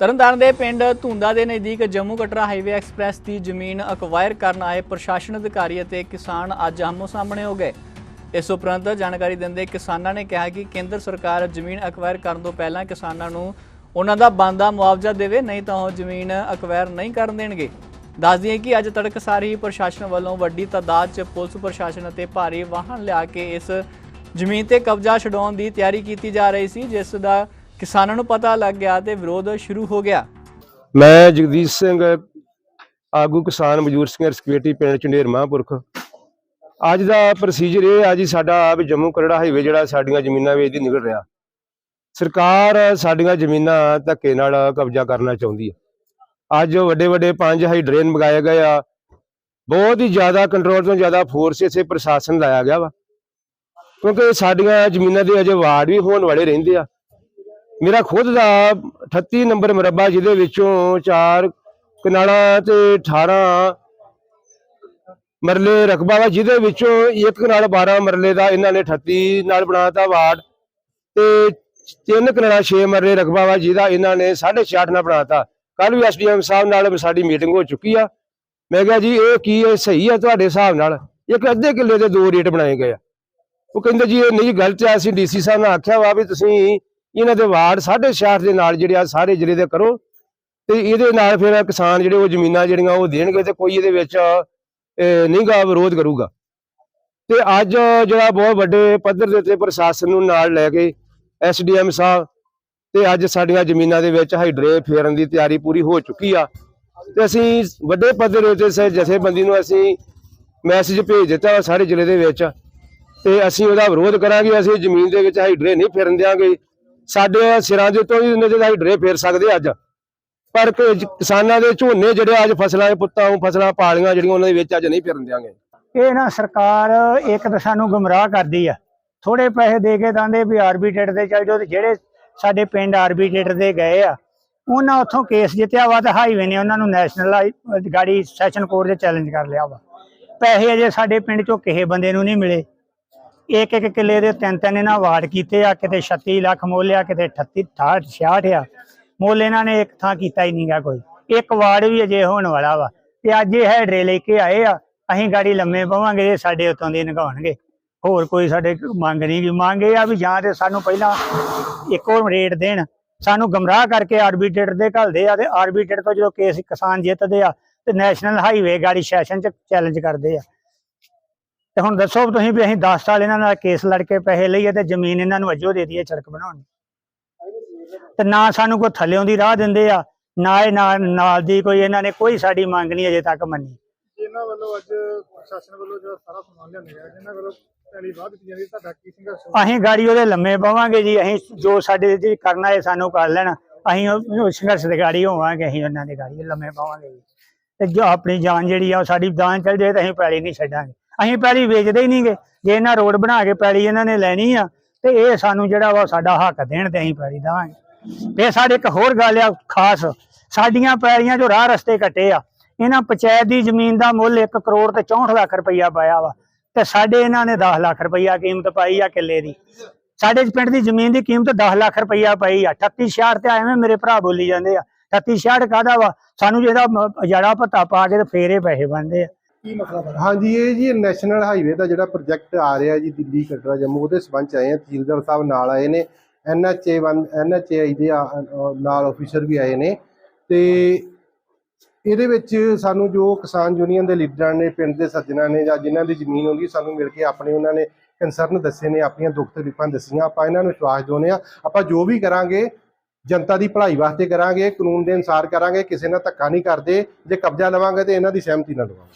ਤਰਨਤਾਰਨ ਦੇ ਪਿੰਡ ਧੁੰਦਾ ਦੇ ਨਜ਼ਦੀਕ ਜੰਮੂ ਕਟਰਾ ਹਾਈਵੇ ਐਕਸਪ੍ਰੈਸ ਦੀ ਜ਼ਮੀਨ ਅਕਵਾਇਰ ਕਰਨ ਆਏ ਪ੍ਰਸ਼ਾਸਨ ਅਧਿਕਾਰੀ ਅਤੇ ਕਿਸਾਨ ਅੱਜ ਆਮੋ ਸਾਹਮਣੇ ਹੋ ਗਏ। ਇਸ ਉਪਰੰਤ ਜਾਣਕਾਰੀ ਦਿੰਦੇ ਕਿਸਾਨਾਂ ਨੇ ਕਿਹਾ ਕਿ ਕੇਂਦਰ ਸਰਕਾਰ ਜ਼ਮੀਨ ਅਕਵਾਇਰ ਕਰਨ ਤੋਂ ਪਹਿਲਾਂ ਕਿਸਾਨਾਂ ਨੂੰ ਉਹਨਾਂ ਦਾ ਬਣਦਾ ਮੁਆਵਜ਼ਾ ਦੇਵੇ, ਨਹੀਂ ਤਾਂ ਉਹ ਜ਼ਮੀਨ ਅਕਵਾਇਰ ਨਹੀਂ ਕਰਨ ਦੇਣਗੇ। ਦੱਸ ਦਈਏ ਕਿ ਅੱਜ ਤੜਕਸਾਰ ਹੀ ਪ੍ਰਸ਼ਾਸਨ ਵੱਲੋਂ ਵੱਡੀ ਤਾਦਾਦ 'ਚ ਪੁਲਿਸ ਪ੍ਰਸ਼ਾਸਨ ਅਤੇ ਭਾਰੀ ਵਾਹਨ ਲਿਆ ਕੇ ਇਸ ਜ਼ਮੀਨ ਤੇ ਕਬਜ਼ਾ ਛਡਾਉਣ ਦੀ ਤਿਆਰੀ ਕੀਤੀ ਜਾ ਰਹੀ ਸੀ, ਜਿਸ ਦਾ ਕਿਸਾਨਾਂ ਨੂੰ ਪਤਾ ਲੱਗ ਗਿਆ ਤੇ ਵਿਰੋਧ ਸ਼ੁਰੂ ਹੋ ਗਿਆ। ਮੈਂ ਜਗਦੀਸ਼ ਸਿੰਘ, ਆਗੂ ਕਿਸਾਨ ਮਜ਼ਦੂਰ ਸੰਘਰਸ਼ ਕਮੇਟੀ ਪਿੰਡ ਚੰਡੇਰ ਮਹਾਂਪੁਰਖ। ਅੱਜ ਦਾ ਪ੍ਰੋਸੀਜਰ ਇਹ ਆ ਜੀ, ਸਾਡਾ ਵੀ ਜੰਮੂ ਕਰੜਾ ਹਾਈਵੇ ਜਿਹੜਾ ਸਾਡੀਆਂ ਜ਼ਮੀਨਾਂ ਵੇਚਦੀ ਨਿਕਲ ਰਿਹਾ। ਸਰਕਾਰ ਸਾਡੀਆਂ ਜ਼ਮੀਨਾਂ ਧੱਕੇ ਨਾਲ ਕਬਜ਼ਾ ਕਰਨਾ ਚਾਹੁੰਦੀ ਹੈ। ਅੱਜ ਵੱਡੇ ਵੱਡੇ ਪੰਜ ਹਾਈ ਡਰੇਨ ਮਗਾਏ ਗਏ ਆ। ਬਹੁਤ ਹੀ ਜ਼ਿਆਦਾ ਕੰਟਰੋਲ ਤੋਂ ਜ਼ਿਆਦਾ ਫੋਰਸ ਇੱਥੇ ਪ੍ਰਸ਼ਾਸਨ ਲਾਇਆ ਗਿਆ ਵਾ। ਕਿਉਂਕਿ ਸਾਡੀਆਂ ਜ਼ਮੀਨਾਂ ਦੇ ਅਜੇ ਵਾਰਡ ਵੀ ਹੋਣ ਵਾਲੇ ਰਹਿੰਦੇ ਆ। ਮੇਰਾ ਖੁਦ ਦਾ 38 ਨੰਬਰ ਮਰਬਾ ਜਿਹਦੇ ਵਿੱਚੋਂ 4 ਕਨਾਲਾਂ ਤੇ 18 ਮਰਲੇ ਰਕਬਾ ਵਾ, ਜਿਹਦੇ ਵਿੱਚੋਂ ਇੱਕ ਨਾਲ 12 ਮਰਲੇ ਦਾ ਇਹਨਾਂ ਨੇ 38 ਨਾਲ ਬਣਾਤਾ ਵਾਰਡ ਤੇ ਤਿੰਨ ਕਨਾਲਾਂ 6 ਮਰਲੇ ਰਕਬਾ ਵਾ, ਜਿਹਦਾ ਇਹਨਾਂ ਨੇ 6.5 ਨਾਲ ਬਣਾਤਾ। ਕੱਲ ਵੀ ਐਸਡੀਐਮ ਸਾਹਿਬ ਨਾਲ ਸਾਡੀ ਮੀਟਿੰਗ ਹੋ ਚੁੱਕੀ ਆ। ਮੈਂ ਕਿਹਾ ਜੀ, ਇਹ ਕੀ ਹੈ, ਸਹੀ ਆ ਤੁਹਾਡੇ ਹਿਸਾਬ ਨਾਲ? ਇੱਕ ਅੱਧੇ ਕਿੱਲੇ ਦੇ ਦੋ ਰੇਟ ਬਣਾਏ ਗਏ ਆ। ਉਹ ਕਹਿੰਦੇ ਜੀ, ਇਹ ਨਹੀਂ ਗਲਤ ਆ, ਅਸੀਂ ਡੀਸੀ ਸਾਹਿਬ ਨੇ ਆਖਿਆ ਵਾ ਵੀ ਤੁਸੀਂ ਇਹਨਾਂ ਦੇ ਵਾਰਡ 6.5 ਦੇ ਨਾਲ ਜਿਹੜੇ ਆ ਸਾਰੇ ਜ਼ਿਲ੍ਹੇ ਦੇ ਕਰੋ। ਤੇ ਇਹਦੇ ਨਾਲ ਫਿਰ ਕਿਸਾਨ ਜਿਹੜੇ ਉਹ ਜ਼ਮੀਨਾਂ ਜਿਹੜੀਆਂ ਉਹ ਦੇਣਗੇ ਤੇ ਕੋਈ ਇਹਦੇ ਵਿੱਚ ਅਹ, ਨਹੀਂ ਗਾ ਵਿਰੋਧ ਕਰੂਗਾ। ਤੇ ਅੱਜ ਜਿਹੜਾ ਬਹੁਤ ਵੱਡੇ ਪੱਧਰ ਦੇ ਉੱਤੇ ਪ੍ਰਸ਼ਾਸਨ ਨੂੰ ਨਾਲ ਲੈ ਕੇ ਐਸਡੀਐਮ ਸਾਹਿਬ ਤੇ ਅੱਜ ਸਾਡੀਆਂ ਜ਼ਮੀਨਾਂ ਦੇ ਵਿੱਚ ਹਾਈਡਰੇ ਫੇਰਨ ਦੀ ਤਿਆਰੀ ਪੂਰੀ ਹੋ ਚੁੱਕੀ ਆ। ਤੇ ਅਸੀਂ ਵੱਡੇ ਪੱਧਰ ਦੇ ਉੱਤੇ ਸ- ਜਥੇਬੰਦੀ ਨੂੰ ਅਸੀਂ ਮੈਸੇਜ ਭੇਜ ਦਿੱਤਾ ਵਾ ਸਾਰੇ ਜ਼ਿਲ੍ਹੇ ਦੇ ਵਿੱਚ। ਤੇ ਅਸੀਂ ਉਹਦਾ ਵਿਰੋਧ ਕਰਾਂਗੇ ਅਸੀਂ ਜ਼ਮੀਨ ਦੇ ਵਿੱਚ ਹਾਈਡਰੇ ਨਹੀਂ ਫੇਰਨ ਦਿਆਂਗੇ। ਸਾਡੇ ਸਿਰਾਂ ਦੇ ਉੱਤੋਂ ਵੀ ਉਹਨਾਂ ਦੇ ਹਾਈਡਰੇ ਫੇਰ ਸਕਦੇ ਅੱਜ। ਪਰ ਕਿਸਾਨਾਂ ਦੇ ਝੋਨੇ ਜਿਹੜੇ ਅੱਜ ਫਸਲਾਂ ਦੇ ਪੁੱਤਾਂ ਨੂੰ ਫਸਲਾਂ ਪਾਲੀਆਂ ਜਿਹੜੀਆਂ ਉਹਨਾਂ ਦੇ ਵਿੱਚ ਅੱਜ ਨਹੀਂ ਫਿਰਨ ਦਿਆਂਗੇ। ਇਹ ਨਾ ਸਰਕਾਰ ਇੱਕ ਤਾਂ ਸਾਨੂੰ ਗੁੰਮਰਾਹ ਕਰਦੀ ਆ। ਥੋੜੇ ਪੈਸੇ ਦੇ ਕੇ ਦੰਦੇ ਵੀ ਆਰਬੀਟ੍ਰੇਟ ਦੇ ਚੱਲ ਜਾਓ ਤੇ ਜਿਹੜੇ ਸਾਡੇ ਪਿੰਡ ਆਰਬੀਟ੍ਰੇਟ ਦੇ ਗਏ ਆ, ਉਹਨਾਂ ਉੱਥੋਂ ਕੇਸ ਜਿੱਤਿਆ ਵਾ ਤੇ ਹਾਈਵੇ ਨੇ ਉਹਨਾਂ ਨੂੰ ਨੈਸ਼ਨਲ ਗਾੜੀ ਸੈਸ਼ਨ ਕੋਰਟ ਦੇ ਚੈਲੰਜ ਕਰ ਲਿਆ ਵਾ। ਪੈਸੇ ਅਜੇ ਸਾਡੇ ਪਿੰਡ ਚੋਂ ਕਿਸੇ ਬੰਦੇ ਨੂੰ ਨਹੀਂ ਮਿਲੇ। ਇੱਕ ਇੱਕ ਕਿੱਲੇ ਦੇ ਤਿੰਨ ਤਿੰਨ ਇਹਨਾਂ ਵਾਰਡ ਕੀਤੇ ਆ, ਕਿਤੇ 36 ਲੱਖ ਮੁੱਲ ਕਿਤੇ 38 68 66 ਆ। ਮੁੱਲ ਇਹਨਾਂ ਨੇ ਇੱਕ ਥਾਂ ਕੀਤਾ ਹੀ ਨਹੀਂਗਾ ਕੋਈ। ਇੱਕ ਵਾਰਡ ਵੀ ਅਜੇ ਹੋਣ ਵਾਲਾ ਵਾ ਤੇ ਅੱਜ ਇਹ ਹੈਡਰੇ ਲੈ ਕੇ ਆਏ ਆ, ਅਸੀਂ ਗਾੜੀ ਲੰਮੇ ਪਵਾਂਗੇ ਇਹ ਸਾਡੇ ਉਤੋਂ ਦੀ ਨਗਾਉਣਗੇ ਹੋਰ ਕੋਈ ਸਾਡੇ ਮੰਗ ਨਹੀਂ ਗੀ। ਮੰਗ ਇਹ ਆ ਵੀ ਜਾਂ ਤੇ ਸਾਨੂੰ ਪਹਿਲਾਂ ਇੱਕੋ ਰੇਟ ਦੇਣ। ਸਾਨੂੰ ਗਮਰਾਹ ਕਰਕੇ ਆਰਬੀਟ੍ਰੇਟ ਦੇ ਘੱਲਦੇ ਆ ਤੇ ਆਰਬੀਟ੍ਰੇਟ ਤੋਂ ਜਦੋਂ ਕੇਸ ਕਿਸਾਨ ਜਿੱਤਦੇ ਆ ਤੇ ਨੈਸ਼ਨਲ ਹਾਈਵੇ ਗਾੜੀ ਸੈਸ਼ਨ ਚ ਚੈਲੰਜ ਕਰਦੇ ਆ। ਤੇ ਹੁਣ ਦੱਸੋ ਤੁਸੀਂ ਵੀ ਅਸੀਂ 10 ਸਾਲ ਇਹਨਾਂ ਨਾਲ ਕੇਸ ਲੜ ਕੇ ਪੈਸੇ ਲਈਏ ਤੇ ਜ਼ਮੀਨ ਇਹਨਾਂ ਨੂੰ ਅਜੋ ਦੇ ਦਈਏ ਸੜਕ ਬਣਾਉਣ। ਤੇ ਨਾ ਸਾਨੂੰ ਕੋਈ ਥੱਲਿਓਂ ਦੀ ਰਾਹ ਦਿੰਦੇ ਆ ਨਾ ਇਹ ਨਾਲ ਦੀ ਕੋਈ ਇਹਨਾਂ ਨੇ ਕੋਈ ਸਾਡੀ ਮੰਗ ਨਹੀਂ ਅਜੇ ਤੱਕ ਮੰਨੀ ਜਿਨ੍ਹਾਂ ਵੱਲੋਂ ਅੱਜ ਪ੍ਰਸ਼ਾਸਨ ਵੱਲੋਂ ਜਿਹੜਾ ਸਾਰਾ ਸਮਾਨ ਲਿਆਂਦਾ ਗਿਆ ਜਿਨ੍ਹਾਂ ਵੱਲੋਂ? ਅਸੀਂ ਗਾੜੀ ਉਹਦੇ ਲੰਮੇ ਪਵਾਂਗੇ ਜੀ ਅਸੀਂ ਜੋ ਸਾਡੇ ਜੀ ਕਰਨਾ ਹੈ ਸਾਨੂੰ ਕਰ ਲੈਣ ਅਸੀਂ ਉਹ ਸੰਘਰਸ਼ ਦੇ ਗਾੜੀ ਹੋਵਾਂਗੇ ਅਸੀਂ ਉਹਨਾਂ ਦੇ ਗਾੜੀ ਲੰਮੇ ਪਵਾਂਗੇ ਜੀ ਤੇ ਜੋ ਆਪਣੀ ਜਾਨ ਜਿਹੜੀ ਆ ਸਾਡੀ ਜਾਨ ਚੱਲ ਜਾਏ ਤਾਂ ਅਸੀਂ ਪੈਲੀ ਨਹੀਂ ਛੱਡਾਂਗੇ ਅਸੀਂ ਪੈਲੀ ਵੇਚਦੇ ਹੀ ਨਹੀਂਗੇ। ਜੇ ਇਹਨਾਂ ਰੋਡ ਬਣਾ ਕੇ ਪੈਲੀ ਇਹਨਾਂ ਨੇ ਲੈਣੀ ਆ, ਤੇ ਇਹ ਸਾਨੂੰ ਜਿਹੜਾ ਵਾ ਸਾਡਾ ਹੱਕ ਦੇਣ ਤੇ ਅਸੀਂ ਪੈਲੀ ਦੇਵਾਂਗੇ। ਤੇ ਸਾਡੇ ਇੱਕ ਹੋਰ ਗੱਲ ਆ ਖਾਸ, ਸਾਡੀਆਂ ਪੈਲੀਆਂ ਜੋ ਰਾਹ ਰਸਤੇ ਕੱਟੇ ਆ। ਇਹਨਾਂ ਪੰਚਾਇਤ ਦੀ ਜ਼ਮੀਨ ਦਾ ਮੁੱਲ 1 ਕਰੋੜ ਤੇ 64 ਲੱਖ ਰੁਪਈਆ ਪਾਇਆ ਵਾ। ਤੇ ਸਾਡੇ ਇਹਨਾਂ ਨੇ 10 ਲੱਖ ਰੁਪਈਆ ਕੀਮਤ ਪਾਈ ਆ ਕਿੱਲੇ ਦੀ। ਸਾਡੇ ਪਿੰਡ ਦੀ ਜ਼ਮੀਨ ਦੀ ਕੀਮਤ 10 ਲੱਖ ਰੁਪਈਆ ਪਾਈ ਆ। 38 66 ਤੇ ਐਵੇਂ ਮੇਰੇ ਭਰਾ ਬੋਲੀ ਜਾਂਦੇ ਆ। 38 66 ਕਾਹਦਾ ਵਾ? ਸਾਨੂੰ ਜਿਹਦਾ ਜੜਾ ਭੱਤਾ ਪਾ ਕੇ ਤੇ ਫੇਰੇ ਪੈਸੇ ਬਣਦੇ ਆ। ਕੀ ਮਸਲਾ ਬਣਾ ਹਾਂਜੀ, ਇਹ ਜੀ ਨੈਸ਼ਨਲ ਹਾਈਵੇ ਦਾ ਜਿਹੜਾ ਪ੍ਰੋਜੈਕਟ ਆ ਰਿਹਾ ਜੀ ਦਿੱਲੀ, ਕਟਰਾ, ਜੰਮੂ, ਉਹਦੇ ਸਬੰਧ ਚ ਆਏ ਆ ਤਹਿਸੀਲਦਾਰ ਸਾਹਿਬ ਨਾਲ ਆਏ ਨੇ। ਐਨਐਚਏ 1 ਐਨਐਚਏ ਦੇ ਆ- ਨਾਲ ਅਫੀਸਰ ਵੀ ਆਏ ਨੇ। ਤੇ ਇਹਦੇ ਵਿੱਚ ਸਾਨੂੰ ਜੋ ਕਿਸਾਨ ਯੂਨੀਅਨ ਦੇ ਲੀਡਰਾਂ ਨੇ, ਪਿੰਡ ਦੇ ਸੱਜਣਾ ਨੇ ਜਾਂ ਜਿਨ੍ਹਾਂ ਦੀ ਜ਼ਮੀਨ ਹੁੰਦੀ, ਸਾਨੂੰ ਮਿਲ ਕੇ ਆਪਣੇ ਉਹਨਾਂ ਨੇ ਕੰਸਰਨ ਦੱਸੇ ਨੇ, ਆਪਣੀਆਂ ਦੁੱਖ ਤਕਲੀਫਾਂ ਦੱਸੀਆਂ। ਆਪਾਂ ਇਹਨਾਂ ਨੂੰ ਵਿਸ਼ਵਾਸ ਦਿਵਾਉਂਦੇ ਆ ਆਪਾਂ ਜੋ ਵੀ ਕਰਾਂਗੇ, ਜਨਤਾ ਦੀ ਭਲਾਈ ਵਾਸਤੇ ਕਰਾਂਗੇ, ਕਾਨੂੰਨ ਦੇ ਅਨਸਾਰ ਕਰਾਂਗੇ, ਕਿਸੇ ਨਾਲ ਧੱਕਾ ਨਹੀਂ ਕਰਦੇ। ਜੇ ਕਬਜ਼ਾ ਲਵਾਂਗੇ ਤੇ ਇਹਨਾਂ ਦੀ ਸਹਿਮਤੀ ਨਾਲ ਲਵਾਂਗੇ।